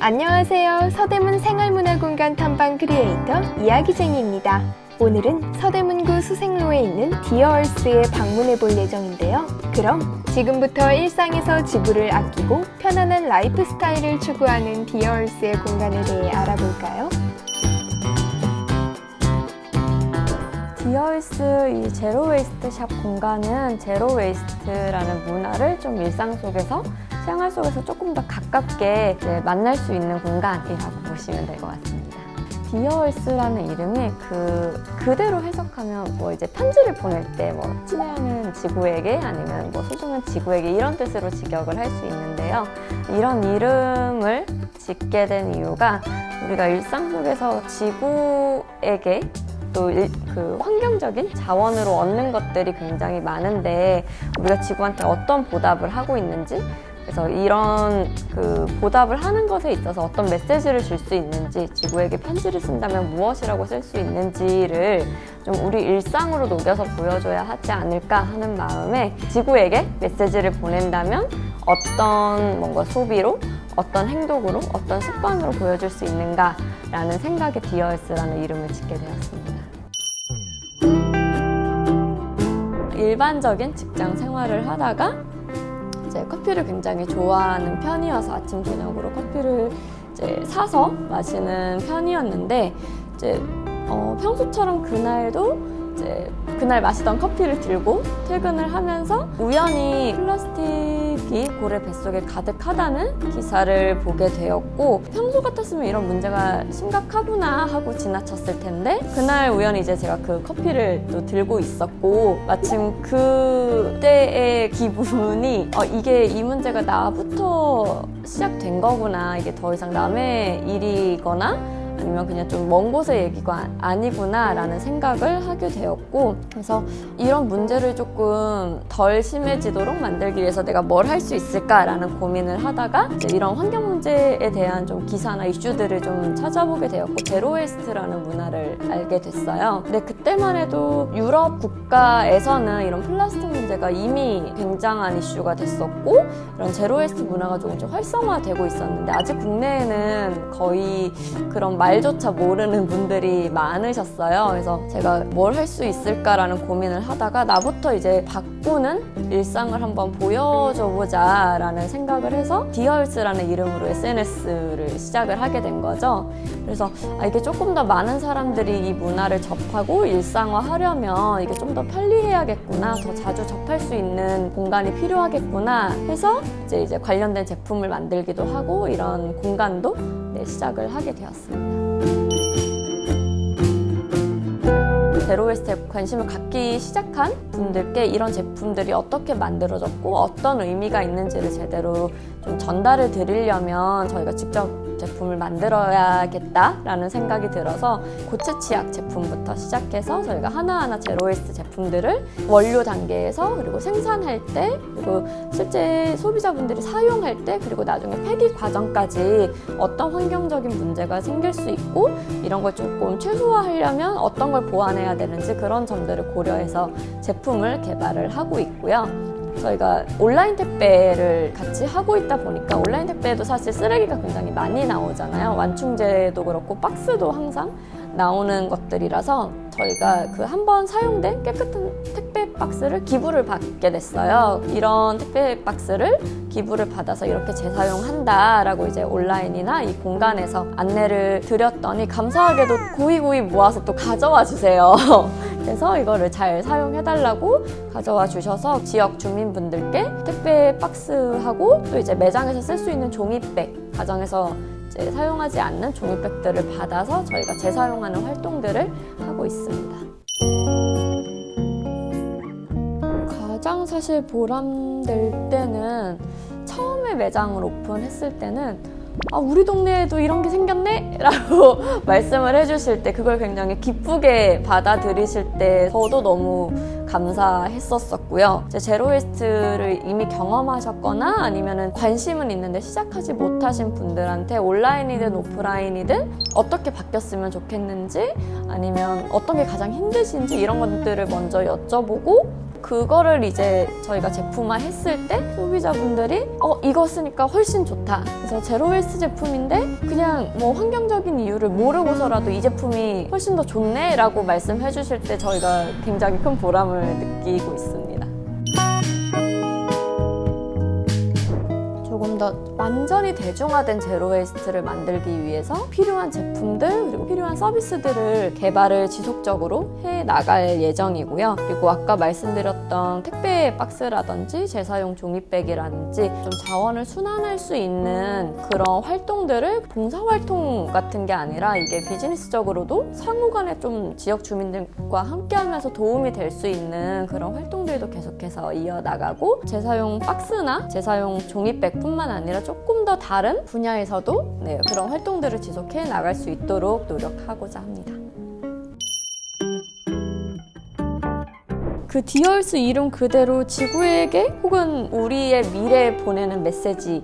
안녕하세요. 서대문 생활문화공간 탐방 크리에이터 이야기쟁이입니다. 오늘은 서대문구 수생로에 있는 디어얼스에 방문해 볼 예정인데요. 그럼 지금부터 일상에서 지구를 아끼고 편안한 라이프 스타일을 추구하는 디어얼스의 공간에 대해 알아볼까요? 디어일스 이 제로 웨이스트 샵 공간은 제로 웨이스트라는 문화를 좀 일상 속에서 생활 속에서 조금 더 가깝게 만날 수 있는 공간이라고 보시면 될 것 같습니다. 디어일스라는 이름이 그 그대로 해석하면 뭐 이제 편지를 보낼 때 뭐 친애하는 지구에게 아니면 뭐 소중한 지구에게 이런 뜻으로 직역을 할 수 있는데요. 이런 이름을 짓게 된 이유가 우리가 일상 속에서 지구에게 또그 환경적인 자원으로 얻는 것들이 굉장히 많은데 우리가 지구한테 어떤 보답을 하고 있는지 그래서 이런 그 보답을 하는 것에 있어서 어떤 메시지를 줄 수 있는지 지구에게 편지를 쓴다면 무엇이라고 쓸 수 있는지를 좀 우리 일상으로 녹여서 보여줘야 하지 않을까 하는 마음에 지구에게 메시지를 보낸다면 어떤 뭔가 소비로 어떤 행동으로 어떤 습관으로 보여줄 수 있는가라는 생각에 디어스라는 이름을 짓게 되었습니다. 일반적인 직장 생활을 하다가 이제 커피를 굉장히 좋아하는 편이어서 아침 저녁으로 커피를 이제 사서 마시는 편이었는데 이제 어, 평소처럼 그날도 이제 그날 마시던 커피를 들고 퇴근을 하면서 우연히 플라스틱이 고래 뱃속에 가득하다는 기사를 보게 되었고 평소 같았으면 이런 문제가 심각하구나 하고 지나쳤을 텐데 그날 우연히 이제 제가 그 커피를 또 들고 있었고 마침 그때의 기분이 어, 이게 이 문제가 나부터 시작된 거구나 이게 더 이상 남의 일이거나 아니면 그냥 좀 먼 곳의 얘기가 아니구나 라는 생각을 하게 되었고 그래서 이런 문제를 조금 덜 심해지도록 만들기 위해서 내가 뭘 할 수 있을까라는 고민을 하다가 이런 환경 문제에 대한 좀 기사나 이슈들을 좀 찾아보게 되었고 제로웨이스트라는 문화를 알게 됐어요. 근데 그때만 해도 유럽 국가에서는 이런 플라스틱 문제가 이미 굉장한 이슈가 됐었고 이런 제로웨이스트 문화가 조금씩 활성화되고 있었는데 아직 국내에는 거의 그런 말 조차 모르는 분들이 많으셨어요. 그래서 제가 뭘 할 수 있을까라는 고민을 하다가 나부터 이제 바꾸는 일상을 한번 보여줘 보자라는 생각을 해서 디얼스라는 이름으로 SNS를 시작을 하게 된 거죠. 그래서 아, 이게 조금 더 많은 사람들이 이 문화를 접하고 일상화하려면 이게 좀 더 편리해야겠구나, 더 자주 접할 수 있는 공간이 필요하겠구나 해서 이제 이제 관련된 제품을 만들기도 하고 이런 공간도 네, 시작을 하게 되었습니다. 제로웨스트에 관심을 갖기 시작한 분들께 이런 제품들이 어떻게 만들어졌고 어떤 의미가 있는지를 제대로 좀 전달을 드리려면 저희가 직접 제품을 만들어야겠다라는 생각이 들어서 고체 치약 제품부터 시작해서 저희가 하나하나 제로웨스트 제품들을 원료 단계에서 그리고 생산할 때 그리고 실제 소비자분들이 사용할 때 그리고 나중에 폐기 과정까지 어떤 환경적인 문제가 생길 수 있고 이런 걸 조금 최소화하려면 어떤 걸 보완해야 되는지 그런 점들을 고려해서 제품을 개발을 하고 있고요. 저희가 온라인 택배를 같이 하고 있다 보니까 온라인 택배도 사실 쓰레기가 굉장히 많이 나오잖아요. 완충제도 그렇고 박스도 항상 나오는 것들이라서 저희가 그 한 번 사용된 깨끗한 택배 박스를 기부를 받게 됐어요. 이런 택배 박스를 기부를 받아서 이렇게 재사용한다라고 이제 온라인이나 이 공간에서 안내를 드렸더니 감사하게도 고이고이 모아서 또 가져와 주세요. 그래서 이거를 잘 사용해달라고 가져와 주셔서 지역 주민분들께 택배 박스하고 또 이제 매장에서 쓸 수 있는 종이백 가정에서 이제 사용하지 않는 종이백들을 받아서 저희가 재사용하는 활동들을 하고 있습니다. 가장 사실 보람될 때는 처음에 매장을 오픈했을 때는 아, 우리 동네에도 이런 게 생겼네? 라고 말씀을 해주실 때 그걸 굉장히 기쁘게 받아들이실 때 저도 너무 감사했었었고요. 이제 제로웨스트를 이미 경험하셨거나 아니면 관심은 있는데 시작하지 못하신 분들한테 온라인이든 오프라인이든 어떻게 바뀌었으면 좋겠는지 아니면 어떤 게 가장 힘드신지 이런 것들을 먼저 여쭤보고 그거를 이제 저희가 제품화 했을 때 소비자분들이 어 이거 쓰니까 훨씬 좋다. 그래서 제로 웨이스트 제품인데 그냥 뭐 환경적인 이유를 모르고서라도 이 제품이 훨씬 더 좋네라고 말씀해 주실 때 저희가 굉장히 큰 보람을 느끼고 있습니다. 조금 더 완전히 대중화된 제로 웨이스트를 만들기 위해서 필요한 제품들 그리고 필요한 서비스들을 개발을 지속적으로 해 나갈 예정이고요. 그리고 아까 말씀드렸던 택배 박스라든지 재사용 종이백이라든지 좀 자원을 순환할 수 있는 그런 활동들을 봉사활동 같은 게 아니라 이게 비즈니스적으로도 상호 간에 좀 지역 주민들과 함께 하면서 도움이 될 수 있는 그런 활동들도 계속해서 이어나가고 재사용 박스나 재사용 종이백뿐만 아니라 조금 더 다른 분야에서도 네, 그런 활동들을 지속해 나갈 수 있도록 노력하고자 합니다. 그 디얼스 이름 그대로 지구에게 혹은 우리의 미래에 보내는 메시지